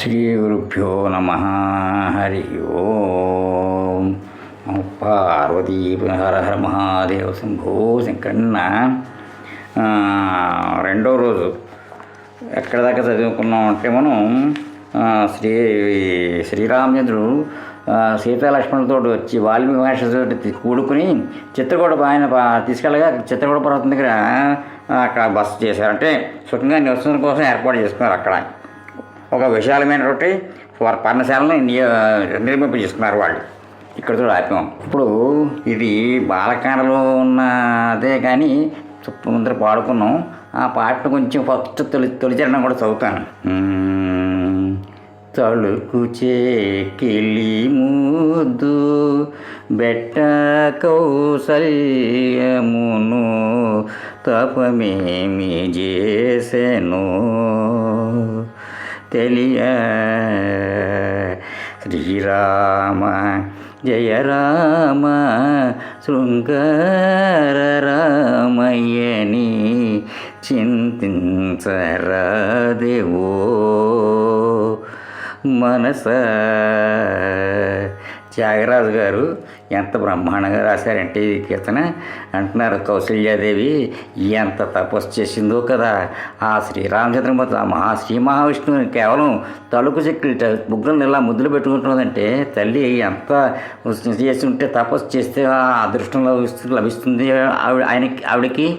శ్రీ గురుభ్యో నమ హరి ఓం పార్వతీ హర హర మహాదేవ శంభో శంకరన్న రెండో రోజు ఎక్కడ దాకా చదువుకున్నాం అంటే మనం శ్రీ శ్రీరామచంద్రుడు సీతాలక్ష్మణులతో వచ్చి వాల్మీకి మహర్షితో కూడుకుని చిత్రకూట ఆయన తీసుకెళ్ళగా చిత్రకూట పర్వతం దగ్గర అక్కడ బస్సు చేశారు. అంటే సుఖంగా నివసించడం కోసం ఏర్పాటు చేసుకున్నారు అక్కడ. ఒక విశాలమైనటువంటి వారి పర్ణశాలను నియ- నిర్మింప చేసుకున్నారు వాళ్ళు. ఇక్కడ చూడ ఇప్పుడు ఇది బాలకాండలో ఉన్నదే కానీ చుట్టూ ముందర పాడుకున్నాం. ఆ పాటను కొంచెం ఫస్ట్ తొలి తొలిచరణం కూడా చదువుతాను. మ్మ్. తళుకు చేకిలి ముద్దు బెట్ట కౌసల్యమును తపమేమి చేసెను? தெளிய. ஸ்ரீராம ஜெய ராம சுங்கர ராமையனி சிந்தின் மனச త్యాగరాజు గారు ఎంత బ్రహ్మాండంగా రాశారంటే ఈ కీర్తన అంటున్నారు కౌసల్యాదేవి ఎంత తపస్సు చేసిందో కదా ఆ శ్రీరామచంద్రమూర్తి ఆ మహా శ్రీ మహావిష్ణువుని కేవలం తలుపు చెక్కి బుగ్గలను ఇలా ముద్దులు పెట్టుకుంటున్నదంటే తల్లి ఎంత చేసి ఉంటే తపస్సు చేస్తే ఆ అదృష్టం లభిస్తుంది లభిస్తుంది ఆవిడ ఆయనకి ఆవిడకి?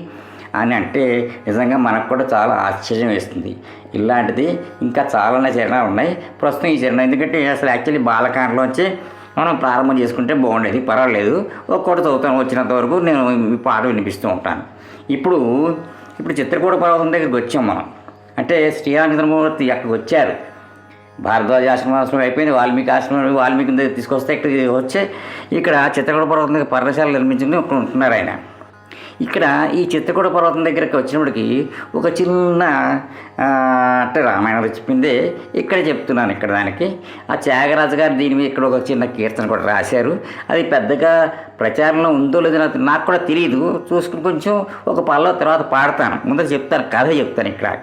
అని అంటే నిజంగా మనకు కూడా చాలా ఆశ్చర్యం వేస్తుంది. ఇలాంటిది ఇంకా చాలా చరణాలు ఉన్నాయి. ప్రస్తుతం ఈ చరణం ఎందుకంటే అసలు యాక్చువల్లీ బాలకాండలోంచి మనం ప్రారంభం చేసుకుంటే బాగుండేది పర్వాలేదు. ఒక్కొక్కటి చదువుతాను వచ్చినంత వరకు నేను ఈ పాట వినిపిస్తూ ఉంటాను. ఇప్పుడు ఇప్పుడు చిత్రకూట పర్వతం దగ్గరికి వచ్చాం మనం. అంటే శ్రీరామచంద్రమూర్తి అక్కడికి వచ్చారు. భారద్వాజ ఆశ్రమాశ్రమం అయిపోయింది వాల్మీకి ఆశ్రమం వాల్మీకి దగ్గర తీసుకొస్తే ఇక్కడ వచ్చే ఇక్కడ చిత్రకూట పర్వతం దగ్గర పర్ణశాల నిర్మించుకుని ఇక్కడ ఉంటున్నారు ఆయన. ఇక్కడ ఈ చిత్రకూట పర్వతం దగ్గరికి వచ్చినప్పటికి ఒక చిన్న అంటే రామాయణం చెప్పిందే ఇక్కడ చెప్తున్నాను ఇక్కడ దానికి. ఆ త్యాగరాజు గారు దీని మీద ఇక్కడ ఒక చిన్న కీర్తన కూడా రాశారు. అది పెద్దగా ప్రచారంలో ఉందో లేదో నాకు- కూడా తెలియదు చూసుకుని కొంచెం ఒక పల్ల తర్వాత పాడతాను. ముందర చెప్తాను కథ చెప్తాను ఇక్కడ.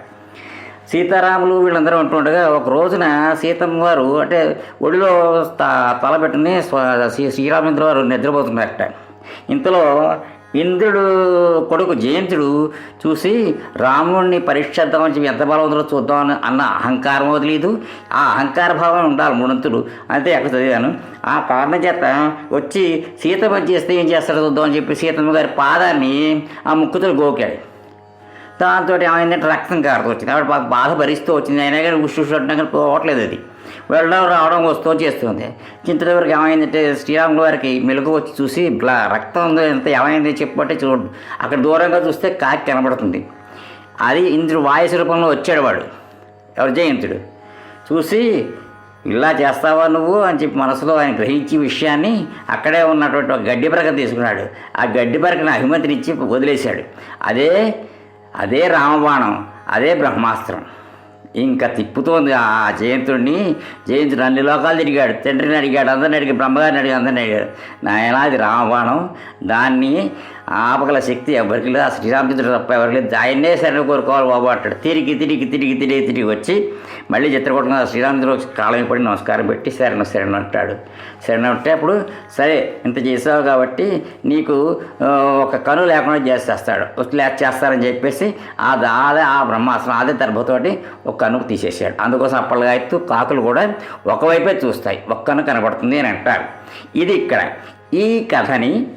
సీతారాములు వీళ్ళందరూ ఉంటుండగా ఒక రోజున సీతమ్మ వారు అంటే ఒడిలో త- శ్రీరామేంద్ర వారు నిద్రపోతున్నారట. ఇంతలో ఇంద్రుడు కొడుకు జయంతుడు చూసి రాముడిని పరీక్షిద్దామని చెప్పి ఎంత బలవంతులో చూద్దామని అన్న అహంకారం వదిలేదు ఆ అహంకార భావం ఉండాలి మూడంతుడు అంతే అక్కడ చదివాను. ఆ కారణం చేత వచ్చి సీతమ్మ చేస్తే ఏం చేస్తాడో చూద్దామని చెప్పి సీతమ్మ గారి పాదాన్ని ఆ ముక్కుతో గోకాడు. దాంతో ఏమైందంటే రక్తం కారుతూ వచ్చింది. ఆవిడ బాగా బాధ భరిస్తూ వచ్చింది. అయినా కానీ ఉష్ ఉష్ కానీ పోవట్లేదు అది. వెళ్ళడం రావడం వస్తూ చేస్తుంది. చింతటి ఏమైందంటే శ్రీరాముల వారికి మెలకు వచ్చి చూసి ఇట్లా రక్తం ఉందో ఎంత ఏమైంది చెప్పబట్టే చూడు అక్కడ దూరంగా చూస్తే కాకి కనబడుతుంది. అది ఇంద్రుడు వాయసు రూపంలో వచ్చాడు వాడు. ఎవరు జయంతుడు? చూసి ఇలా చేస్తావా నువ్వు? అని చెప్పి మనసులో ఆయన గ్రహించి విషయాన్ని అక్కడే ఉన్నటువంటి ఒక గడ్డి పరక తీసుకున్నాడు. ఆ గడ్డి పరకను అభిమతినిచ్చి వదిలేశాడు. అదే అదే రామబాణం అదే బ్రహ్మాస్త్రం. ఇంకా తిప్పుతోంది ఆ జయంతుడిని. జయంతుడు అన్ని లోకాలు తిరిగాడు. తండ్రిని అడిగాడు అందరిని అడిగి బ్రహ్మగారిని అడిగాడు అందరిని అడిగాడు. నాయన అది రామబాణం దాన్ని ఆపగల శక్తి ఎవరికి లేదు. ఆ శ్రీరామచంద్రుడు తప్ప ఎవరికి లేదు. ఆయన్నే శరణ కోరుకోవాలి బాబు అంటాడు. తిరిగి తిరిగి తిరిగి తిరిగి తిరిగి వచ్చి మళ్ళీ చిత్రకూటంగా శ్రీరామచంద్రుడు కాలం పడి నమస్కారం పెట్టి శరణ శరణ అంటాడు. శరణ అంటే అప్పుడు సరే ఇంత చేసావు కాబట్టి నీకు ఒక కను లేకుండా చేసేస్తాడు. లేక చేస్తారని చెప్పేసి ఆ దాదే ఆ బ్రహ్మాస్త్రం అదే దర్భతోటి ఒక కనుకు తీసేసాడు అందుకోసం అప్పట్లో ఎత్తు కాకులు కూడా ఒకవైపే చూస్తాయి. ఒక్కను కనబడుతుంది అని అంటారు. ఇది ఇక్కడ. ఈ కథని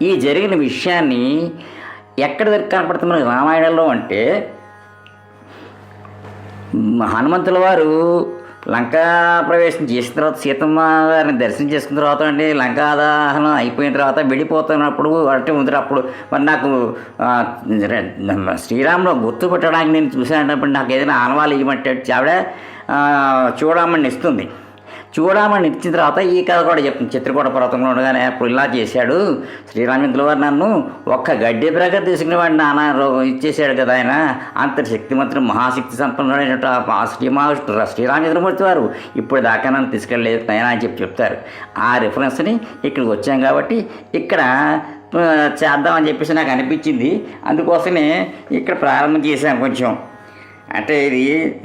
ఈ జరిగిన విషయాన్ని ఎక్కడ దగ్గర కనపడుతుంది మనకి రామాయణంలో అంటే హనుమంతుల వారు లంకా ప్రవేశం చేసిన తర్వాత సీతమ్మ గారిని దర్శనం చేసుకున్న తర్వాత అంటే లంకా దహనం అయిపోయిన తర్వాత వెళ్ళిపోతున్నప్పుడు అంటే ముందర అప్పుడు మరి నాకు ఆ, గుర్తు పెట్టడానికి గుర్తుపెట్టడానికి నేను చూశానప్పుడు నాకు ఏదైనా ఆనవాళ్ళు ఇవ్వమంటే ఆవిడ చూడమని ఇస్తుంది. చూడమని ఇచ్చిన తర్వాత ఈ కథ కూడా చెప్తుంది. చిత్రకూట పర్వతంలో ఉండగానే అప్పుడు ఇలా చేశాడు. శ్రీరామచంద్రుల వారు నన్ను ఒక్క గడ్డి ప్రకారం తీసుకునే వాడిని నాన్న ఇచ్చేసాడు కదా ఆయన. అంత శక్తిమంతుడు మహాశక్తి సంపన్నుడైన ఆ శ్రీ మహావిష్ణు శ్రీరామచంద్రమూర్తి వారు ఇప్పుడు దాకా నన్ను తీసుకెళ్ళలేదు నైనా అని చెప్పి చెప్తారు. ఆ రిఫరెన్స్ని ఇక్కడికి వచ్చాం కాబట్టి ఇక్కడ చేద్దామని చెప్పేసి నాకు అనిపించింది. అందుకోసమే ఇక్కడ ప్రారంభం చేశాను కొంచెం. అంటే ఇది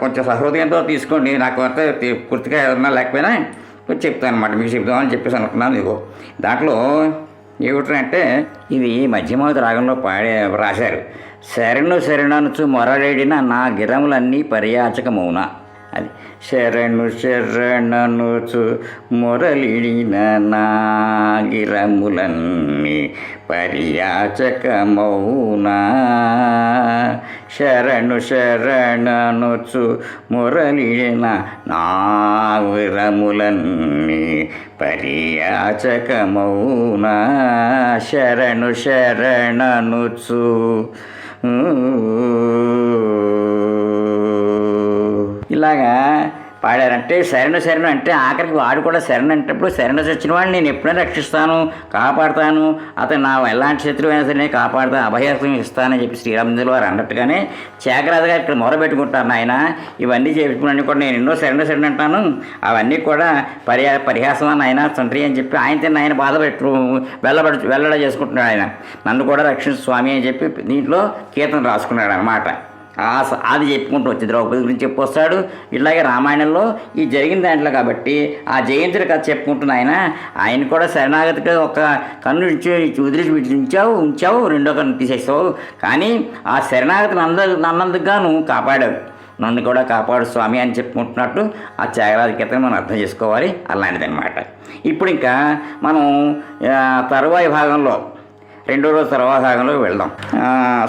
కొంచెం సహృదయంతో తీసుకోండి. నాకు అంతా పూర్తిగా ఏదన్నా లేకపోయినా కొంచెం చెప్తాను అనమాట మీకు చెప్దామని చెప్పేసి అనుకున్నాను ఇదిగో. దాంట్లో ఏమిటంటే ఇది మధ్యమావతి రాగంలో పాడే రాశారు. శరణు శరణనుచు మొరలేడిన నా గిరములన్నీ పర్యాచకమౌన? అది. శరణు శరణనుచు మొరలిడిన నాగిరములన్నీ పర్యాచకమౌనా శరణు శరణనుచు మురళిన నా విరములన్నీ పర్యాచకమౌనా శరణు శరణనుచు ఇలాగా పాడారంటే శరణ శరణ అంటే ఆఖరికి వాడు కూడా శరణ అంటప్పుడు శరణ చచ్చిన వాడిని నేను ఎప్పుడైనా రక్షిస్తాను కాపాడుతాను. అతను నా ఎలాంటి శత్రువు సరే నేను కాపాడుతాను అభయాసం ఇస్తానని చెప్పి శ్రీరామచంద్రులు వారు అన్నట్టుగానే చేకరాజు గారు ఇక్కడ మొరబెట్టుకుంటాను ఆయన ఇవన్నీ చేసుకున్నాను కూడా నేను ఎన్నో శరణ శరణ అంటాను. అవన్నీ కూడా పర్యా పరిహాసం అని ఆయన తండ్రి అని చెప్పి ఆయన ఆయన బాధపెట్టు వెళ్ళబడు వెళ్ళబడి వెళ్ళడ చేసుకుంటున్నాడు ఆయన. నన్ను కూడా రక్షించు స్వామి అని చెప్పి దీంట్లో కీర్తన రాసుకున్నాడు అనమాట అది చెప్పుకుంటూ వచ్చి ద్రౌపది గురించి చెప్పొస్తాడు. ఇట్లాగే రామాయణంలో ఈ జరిగిన దాంట్లో కాబట్టి ఆ జయంతుడి కథ చెప్పుకుంటున్న ఆయన. ఆయన కూడా శరణాగతికి ఒక కన్ను ఇచ్చి వదిలిచి ఉంచావు ఉంచావు రెండో కన్ను తీసేసావు. కానీ ఆ శరణాగతిని అంద నన్నందుకు గాను కాపాడావు. నన్ను కూడా కాపాడు స్వామి అని చెప్పుకుంటున్నట్టు ఆ త్యాగరాజ కీర్తన మనం అర్థం చేసుకోవాలి. అలాంటిదన్నమాట. ఇప్పుడు ఇంకా మనం తరువాయి భాగంలో రెండో రోజు తర్వాత భాగంలో వెళ్దాం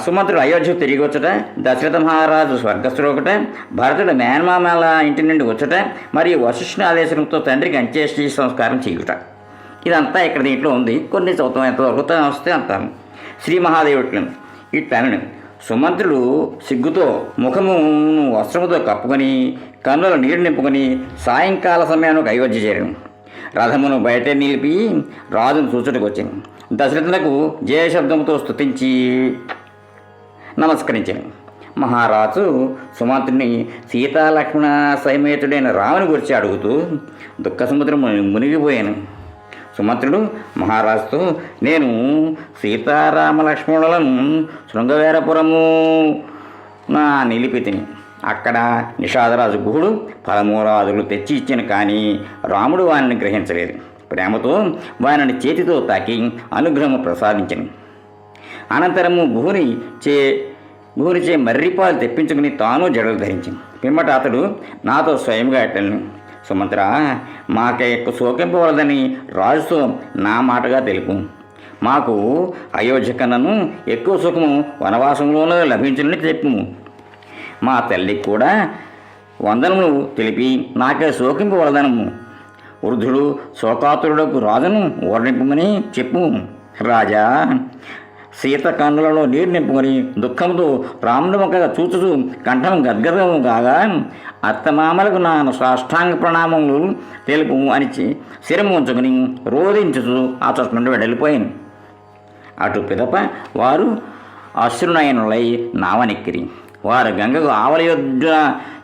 సుమంత్రుడు అయోధ్య తిరిగి వచ్చట దశరథ మహారాజు స్వర్గస్థుడు ఒకటే భరతుడు మేనమామల ఇంటి నుండి వచ్చట మరియు వశిష్ఠుని ఆదేశంతో తండ్రికి అంత్యేష్టి సంస్కారం చేయుట. ఇదంతా ఇక్కడ దీంట్లో ఉంది. కొన్ని చదువుతాం ఎంత వస్తే అంటాను శ్రీ మహాదేవుడు ఇట్లను సుమంత్రుడు సిగ్గుతో ముఖము వస్త్రముతో కప్పుకొని కన్నుల నీరు నింపుకొని సాయంకాల సమయానికి అయోధ్య చేరాను రథమును బయట నిలిపి రాజును చూచుటకు వచ్చింది దశరథులకు జయశబ్దంతో స్తుతించి నమస్కరించాను. మహారాజు సుమంత్రుని సీతాలక్ష్మణ సైమేతుడైన రాముని గురించి అడుగుతూ దుఃఖ సముద్రం మునిగిపోయాను. సుమంత్రుడు మహారాజుతో నేను సీతారామ లక్ష్మణులను శృంగవేరపురము నా నిలిపితిని. అక్కడ నిషాదరాజు గుహుడు ఫలమూరాదులు తెచ్చి ఇచ్చిన కానీ రాముడు వారిని గ్రహించలేదు. ప్రేమతో వారిని చేతితో తాకి అనుగ్రహము ప్రసాదించను. అనంతరము గుహుని చే గుహునిచే మర్రిపాలు తెప్పించుకుని తాను జడలు ధరించింది పిమ్మట అతడు నాతో స్వయంగా ఎట్టను సుమంత్ర మాక ఎక్కువ శోకింపవలదని రాజుతో నా మాటగా తెలుపు. మాకు అయోధ్య కన్నను ఎక్కువ సుఖము వనవాసంలోనే లభించునని చెప్పుము. మా తల్లికి కూడా వందనములు తెలిపి నాకే శోకింపు వలదనము వృద్ధుడు శోకాతురుడకు రాజును ఓర్నింపమని చెప్పు రాజా. సీత కన్నులలో నీరు నింపుకొని దుఃఖంతో రాముడు మొక్కగా చూచుచూ కంఠం గద్గదము కాగా అత్తమామలకు నా సాష్టాంగ ప్రణామములు తెలుపు అని శిరము ఉంచుకొని రోధించుచు ఆ చోట నుండి వెళ్ళిపోయాను అటు పిదప వారు అశ్రునయనులై నావనెక్కిరి. వారు గంగకు ఆవలయొద్ద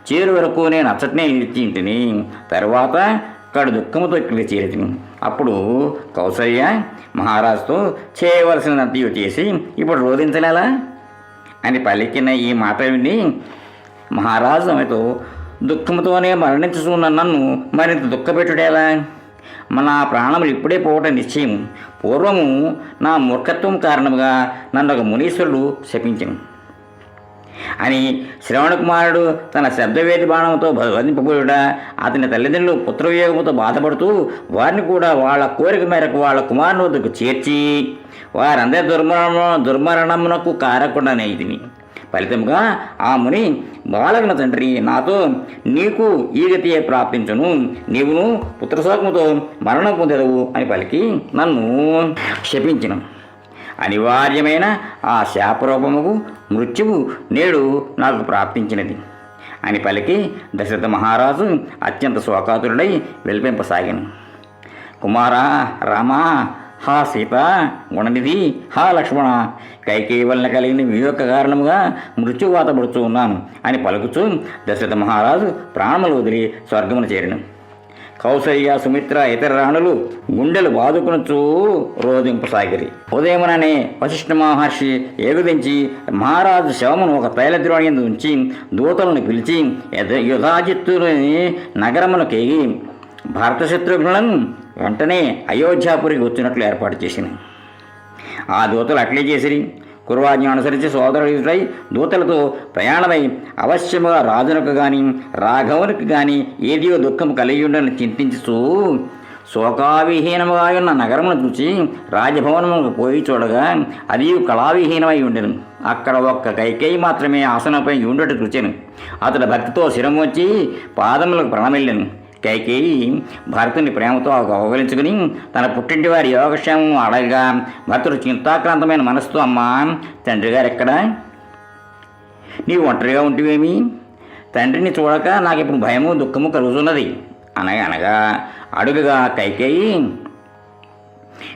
చేరు వరకు నేను అచ్చటనే నిలిచింటిని. తర్వాత కడు దుఃఖముతో ఇక్కడ చేరితిని. అప్పుడు కౌసల్య మహారాజుతో చేయవలసినంతయు చేసి ఇప్పుడు రోధించలేలా అని పలికిన ఈ మాట విని మహారాజు ఆమెతో దుఃఖముతోనే మరణించుకున్న నన్ను మరింత దుఃఖపెట్టుడేలా? మన ప్రాణములు ఇప్పుడే పోవటం నిశ్చయం పూర్వము నా మూర్ఖత్వం కారణముగా నన్ను ఒక మునీశ్వరుడు శపించను. అని శ్రవణ కుమారుడు తన శబ్దవేది బాణంతో బంధింపబడుట అతని తల్లిదండ్రులు పుత్రవియోగంతో బాధపడుతూ వారిని కూడా వాళ్ళ కోరిక మేరకు వాళ్ళ కుమారుని వద్దకు చేర్చి వారందరి దుర్మరణ దుర్మరణమునకు కారకుండానే ఇది ఫలితంగా ఆ ముని బాలకుల తండ్రి నాతో నీకు ఈ గతియే ప్రాప్తించును నీవును పుత్రశోకముతో మరణం పొందెదవు అని పలికి నన్ను శపించను. అనివార్యమైన ఆ శాపరూపముకు మృత్యువు నేడు నాకు ప్రాప్తించినది. అని పలికి దశరథ మహారాజు అత్యంత శోకాతురుడై వెలిపింపసాగాను. కుమారా రామా హా సీత గుణనిధి హా లక్ష్మణ కైకేయి వలన కలిగిన మీ యొక్క కారణముగా మృత్యువాతపడుతూ ఉన్నాను అని పలుకుచూ దశరథ మహారాజు ప్రాణములు వదిలి స్వర్గమును చేరిను. కౌసల్య సుమిత్ర ఇతర రాణులు గుండెలు బాదుకునొచ్చు రోధింపసాగిరి ఉదయముననే వశిష్ఠ మహర్షి ఏగుదించి మహారాజు శవమును ఒక తైలద్రోణి ఉంచి దూతలను పిలిచి యథ- యుధాజిత్తుని నగరమునకేగి భరత శత్రుఘ్నులను వెంటనే అయోధ్యాపురికి వచ్చినట్లు ఏర్పాటు చేసింది ఆ దూతలు అట్లే చేసిరి. కుర్వాజ్ఞ అనుసరించి సోదరుడై దూతలతో ప్రయాణమై అవశ్యముగా రాజునకు గాని రాఘవునికి గాని ఏదియో దుఃఖం కలిగియుండని చింతించుతూ శోకావిహీనముగా ఉన్న నగరమును చూచి రాజభవనముకు పోయి చూడగా అది కళావిహీనమై ఉండెను అక్కడ ఒక్క కైకేయి మాత్రమే ఆసనంపై ఉండట చూచాను. అతడు భక్తితో శిరం వచ్చి పాదములకు ప్రణమిళ్ళాను కైకేయి భరతుని ప్రేమతో కౌగలించుకుని తన పుట్టింటి వారి యోగక్షేమం అడగగా భర్తుడు చింతాక్రాంతమైన మనసుతో అమ్మా తండ్రి గారు ఎక్కడా? నీవు ఒంటరిగా ఉంటివేమి? తండ్రిని చూడక నాకు ఇప్పుడు భయము దుఃఖము కలుగుతున్నది. అనగా అనగా అడుగుగా కైకేయి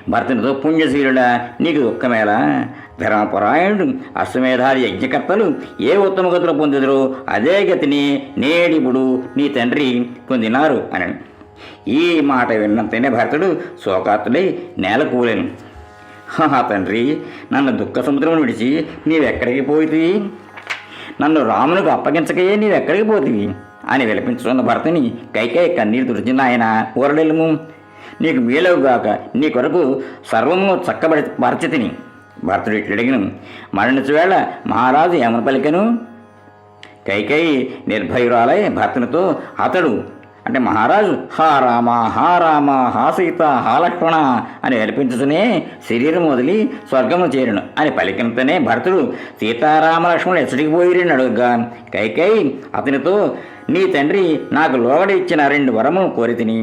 భర్తనితో పుణ్యశీలుడా నీకు దుఃఖమేలా? ధర్మపరాయణుడు అశ్వమేధాది యజ్ఞకర్తలు ఏ ఉత్తమ గతులు పొందుదరో? అదే గతిని నేడిపుడు నీ తండ్రి పొందినారు అని ఈ మాట విన్నంతనే భర్తుడు శోకాతుడై నేల కూలేను హా తండ్రి నన్ను దుఃఖ సముద్రం విడిచి నీవెక్కడికి పోతుంది నన్ను రామునికి అప్పగించకయే నీవెక్కడికి పోతుంది అని విలపించుకున్న భర్తని కైకై కన్నీరు తుడిచిన ఆయన ఊరడెల్ము నీకు మేలవుగాక నీ కొరకు సర్వము చక్కబడి పరిచితిని భర్తుడు ఇట్లడిగిన మరణించు వేళ మహారాజు ఏమని పలికెను కైకై నిర్భయురాలై భర్తనితో అతడు అంటే మహారాజు హా రామ హా రామ హా సీత హా లక్ష్మణ అని వినిపించుతూనే శరీరం వదిలి స్వర్గము చేరును. అని పలికినతోనే భరతుడు సీతారామ లక్ష్మణుడు ఎచ్చటికి పోయిరని అడుగుగా కైకై అతనితో నీ తండ్రి నాకు లోగడ ఇచ్చిన రెండు వరములు కోరితిని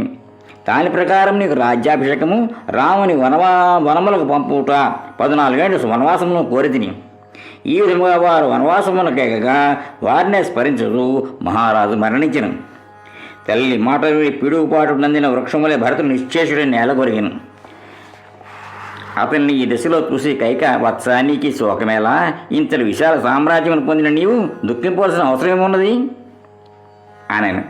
దాని ప్రకారం నీకు రాజ్యాభిషేకము రాముని వనవా వనములకు పంపుట పద్నాలుగేళ్ళు వనవాసమును కోరి తిని. ఈ విధముగా వారు వనవాసమును కేకగా వారినే స్మరించదు మహారాజు మరణించను. తల్లి మాట పిడుగుపాటు నందిన వృక్షములే భరతుడు నిశ్చేషుడిని నేలగొరిగిను అతన్ని ఈ దశలో చూసి కైక వత్సానికి శోకమేలా? ఇంతటి విశాల సామ్రాజ్యం పొందిన నీవు దుఃఖింపవలసిన అవసరం ఏమున్నది అనను.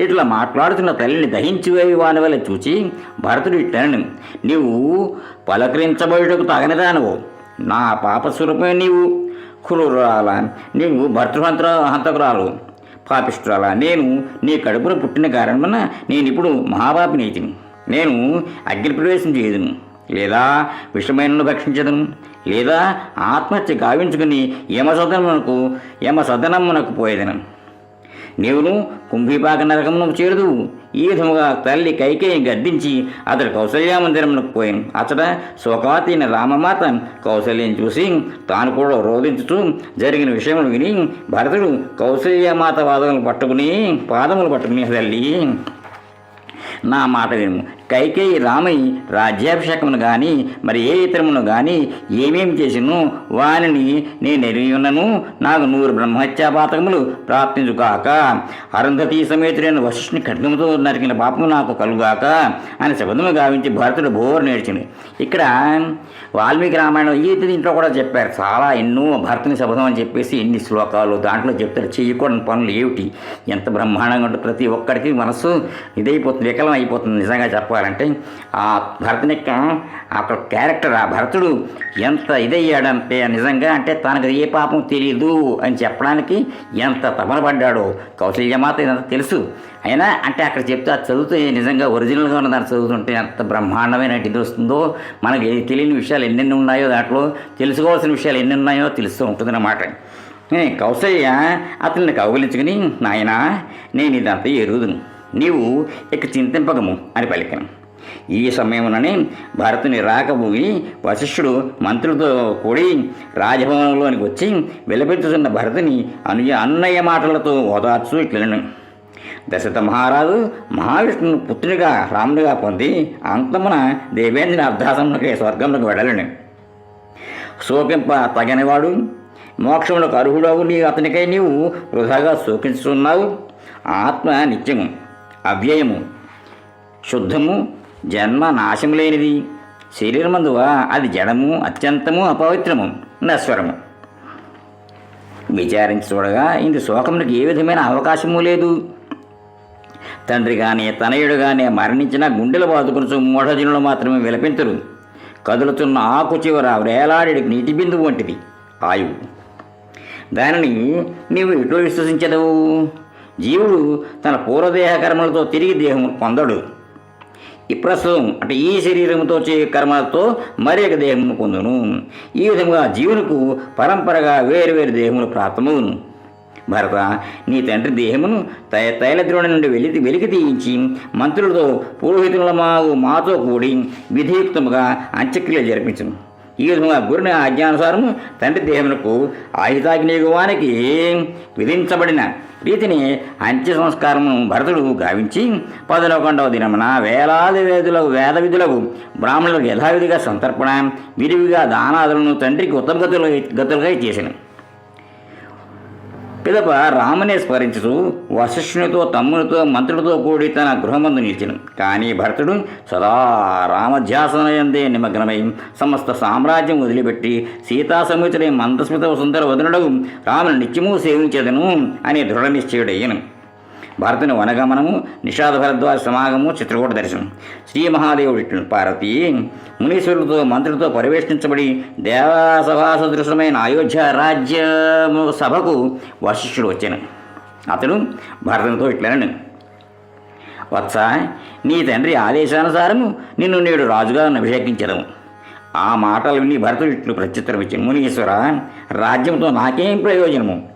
ఇట్లా మాట్లాడుతున్న తల్లిని దహించి వాని వల్ల చూచి భరతుడు ఇట్టను నీవు పలకరించబడుటకు తగనిదానవు. నా పాపస్వరూపమే నీవు. క్రూరాల నీవు భర్తృహంత హంతకురాలు. పాపిష్టురాలా నేను నీ కడుపున పుట్టిన కారణమున నేను ఇప్పుడు మహాపాపినైతిని. నేను అగ్నిప్రవేశం చేయదును. లేదా విషమైనను భక్షించదును లేదా ఆత్మహత్య గావించుకుని యమసదనమునకు యమ సదనమునకు పోయేదను. నీవును కుంభీపాక నరకమును చేరుదు ఈ విధముగా తల్లి కైకేయి గద్దించి అతడు కౌశల్యామందిరమునకు పోయాను అతడ శోకాతీన రామమాత కౌశల్యం చూసి తాను కూడా రోధించుతూ జరిగిన విషయములు విని భరతుడు కౌశల్యమాత పాదములు పట్టుకుని పాదములు పట్టుకుని తల్లి నా మాట విను. కైకేయి రామయ్య రాజ్యాభిషేకమును గాని మరి ఏ ఇతరమును గాని ఏమేమి చేసినో వానిని నేను ఎరియునను నాకు నూరు బ్రహ్మహత్యాపాతకములు ప్రాప్తించుగాక. అరుంధతి సమేతుడైన వశిష్ఠుని ఖడ్గముతో నరికిన పాపము నాకు కలుగాక అని శబ్దము గావించి భరతుడు బోరు నేర్చింది ఇక్కడ వాల్మీకి రామాయణం ఈ దీంట్లో కూడా చెప్పారు. చాలా ఎన్నో భరతుని శబ్దం అని చెప్పేసి ఎన్ని శ్లోకాలు దాంట్లో చెప్తారు. చేయకూడని పనులు ఏమిటి? ఎంత బ్రహ్మాండంగా ఉంటుంది ప్రతి ఒక్కడికి మనసు ఇదైపోతుంది వికలం అయిపోతుంది నిజంగా చెప్పాలంటే ఆ భరతుని అక్కడ క్యారెక్టర్ ఆ భరతుడు ఎంత ఇదయ్యాడంటే నిజంగా అంటే తనకు ఏ పాపం తెలియదు అని చెప్పడానికి ఎంత తపన పడ్డాడో కౌశల్యమాత ఇదంతా తెలుసు. అయినా అంటే అక్కడ చెప్తే అది చదివితే నిజంగా ఒరిజినల్గా ఉన్న దాన్ని చదువుతుంటే ఎంత బ్రహ్మాండమైన ఇది వస్తుందో మనకి తెలియని విషయాలు ఎన్నెన్ని ఉన్నాయో దాంట్లో తెలుసుకోవాల్సిన విషయాలు ఎన్ని ఉన్నాయో తెలుస్తూ ఉంటుందన్నమాట. ఏ, కౌసల్య అతన్ని కౌగులించుకుని నాయనా నేను ఇదంతా ఎరుగుదును. నీవు ఇక చింతింపగము అని పలికను. ఈ సమయంలోనే భరతుని రాకబోయి వశిష్ఠుడు మంత్రులతో కూడి రాజభవనంలోనికి వచ్చి విలపించుతున్న భరతుని అనుయ అన్నయ్య మాటలతో ఓదార్చు ఇట్లను దశరథ మహారాజు మహావిష్ణువు పుత్రునిగా రామునిగా పొంది అంతమున దేవేంద్రుని అర్ధాసమునకి స్వర్గంలోకి వెళ్ళలేను శోకింప తగనివాడు మోక్షములకు అర్హుడవు నీ అతనికై నీవు వృధాగా శోకించుతున్నావు ఆత్మ నిత్యము. అవ్యయము. శుద్ధము జన్మ నాశం లేనిది శరీరమందువా అది జడము అత్యంతము అపవిత్రము నశ్వరము. విచారించి చూడగా ఇందు శోకమునికి ఏ విధమైన అవకాశము లేదు. తండ్రి కానీ తనయుడు కానీ గుండెలు బాదుకుని మూఢజనులు మాత్రమే విలపించరు కదులుతున్న ఆకు చివర వేలాడి నీటి బిందువు వంటిది ఆయువు. దానిని నీవు ఎటు విశ్వసించదవు? జీవుడు తన పూర్వదేహ కర్మలతో తిరిగి దేహం పొందడు. ఈ ప్రస్తుతం అంటే ఈ శరీరంతో చే కర్మలతో మరి ఒక దేహమును పొందును. ఈ విధంగా జీవునకు పరంపరగా వేరు వేరు దేహములు ప్రాప్తమవును. భరత నీ తండ్రి దేహమును తై తైలద్రోణి నుండి వెలికి వెలికి తీయించి మంత్రులతో పురోహితుల మావు మాతో కూడి విధియుక్తముగా అంత్యక్రియలు జరిపించను. ఈ విధంగా గురుని ఆజ్ఞానుసారము తండ్రి దేహమునకు ఆయుధాగ్నియుగానికి విధించబడిన రీతిని అంత్య సంస్కారము భరతుడు గావించి పదకొండవ దినమున వేలాది వేదులకు వేద విధులకు బ్రాహ్మణులకు యథావిధిగా సంతర్పణ విరివిగా దానాదులను తండ్రికి ఉత్తమ గతులు గతులుగా చేసినాయి పిదప రామునే స్మరించుతూ వశిష్ఠునితో తమ్మునితో మంత్రులతో కూడి తన గృహమందు నిలిచెను. కానీ భరతుడు సదా రామధ్యాసనయందే నిమగ్నమై సమస్త సామ్రాజ్యం వదిలిపెట్టి సీతా సమేతుడై మందస్మిత సుందర వదనుడు రాముని నిత్యము సేవించేదను అని దృఢనిశ్చయుడయ్యను భారతుని వనగమనము నిషాద భరద్వాజ సమాగము చిత్రకూట దర్శనం శ్రీ మహాదేవుడు పార్వతి మునీశ్వరులతో మంత్రులతో పరివేష్టించబడి దేవాసభా సదృశమైన అయోధ్య రాజ్యము సభకు వశిష్ఠుడు వచ్చాను. అతడు భరతునితో ఇట్లనను. వత్స నీ తండ్రి ఆదేశానుసారము నిన్ను నేడు రాజుగా అభిషేకించడం ఆ మాటలు విని భరతుడు ఇట్లు ప్రత్యుత్తరం ఇచ్చాను మునీశ్వర రాజ్యంతో నాకేం ప్రయోజనము?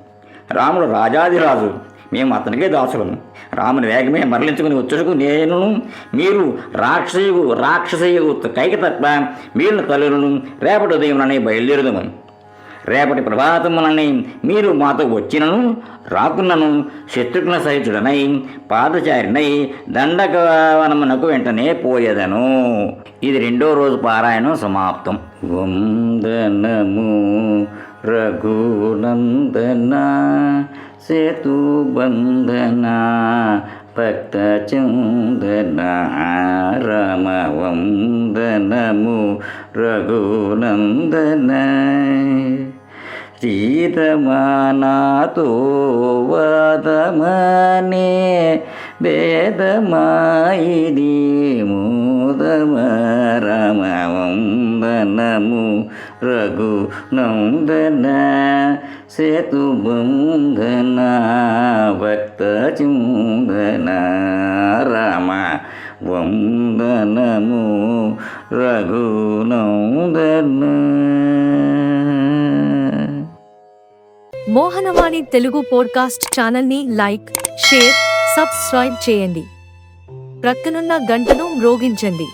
రాముడు రాజాదిరాజు మేము అతనికే దాసులము. రాముని వేగమే మరలించుకుని వచ్చుటకు నేను మీరు రాక్షసు రాక్షసయు కైక తప్ప మీరు తల్లులను రేపటి ఉదయం బయలుదేరుదాము. రేపటి ప్రభాతమునని మీరు మాతో వచ్చినను రాకున్నను శత్రుఘ్న సహితుడనై పాదచారినై దండకవనమునకు వెంటనే పోయేదను. ఇది రెండో రోజు పారాయణం సమాప్తం. వందనము రఘునందన सेतुबन्धना भक्तचन्दना रमवन्दनमु रघुनन्दन सीतमानातो वदमने भेदमायि मोदम रमवन्दनमु రమ వందనము రఘు నందన సేతుబంధన భక్త చుందన రామ వందనము రఘునందన మోహనవాణి తెలుగు పోడ్కాస్ట్ ఛానల్ని లైక్ షేర్ సబ్స్క్రైబ్ చేయండి. ప్రక్కనున్న గంటను మ్రోగించండి.